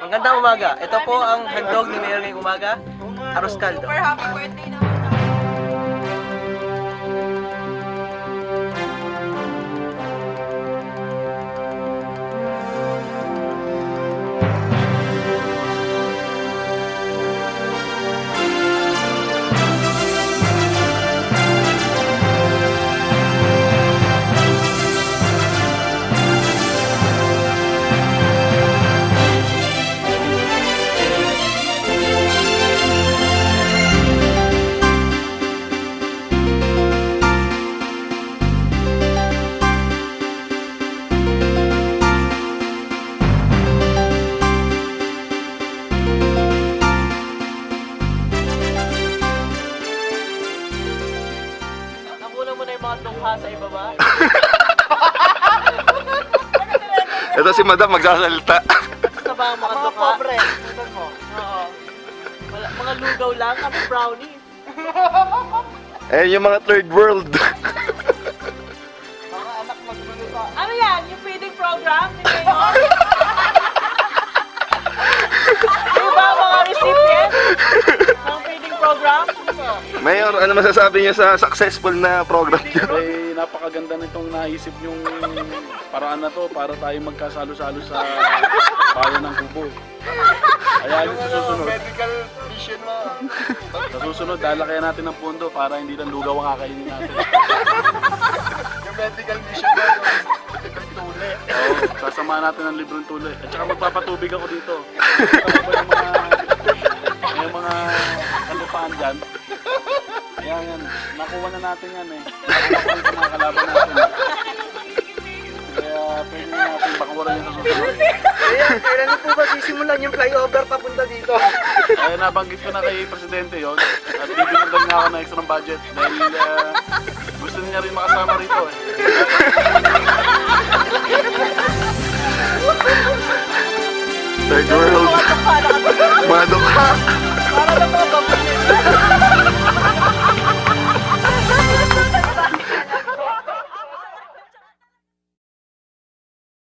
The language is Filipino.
Magandang umaga. Ito po ang handog ni Mayor ngayong umaga. Arroz caldo. Super happy birthday naman mga tungha sa ibaba. Ito si Madam magsasalita. Sa ba ang mga Mga tungha? pobre. Ito mo. Oo. Wala, mga lugaw lang, kami brownies. Eh, yung mga third world. Mayor, ano masasabi niyo sa successful na program niyo? Eh, napakaganda nitong naisip yung paraan na to para tayo magkasalo-salo sa bayan ng Kubo. Kaya yung sa susunod, medical vision mo. sa susunod, dala kaya natin ng pondo para hindi lang lugaw ang kakainin natin. Yung medical vision mo. Yung tuli. Oo, sasamahan natin ng libreng tuloy. At saka magpapatubig ako dito. Ko yung mga, yung mga kalupaan dyan. Kaya yan, nakuha na natin yan eh. Nakuha ko yung kalaban natin. Kaya pwede na natin pakawalan yan sa susunod. Kaya, kailan po ba sisimulan yung flyover papunta dito? Kaya nabanggit ko na kay Presidente yon at bibigyan niya ako ng extra budget dahil ah, gusto niya rin makasama rito eh. Third world. Na. Mga dukha. Para babunin.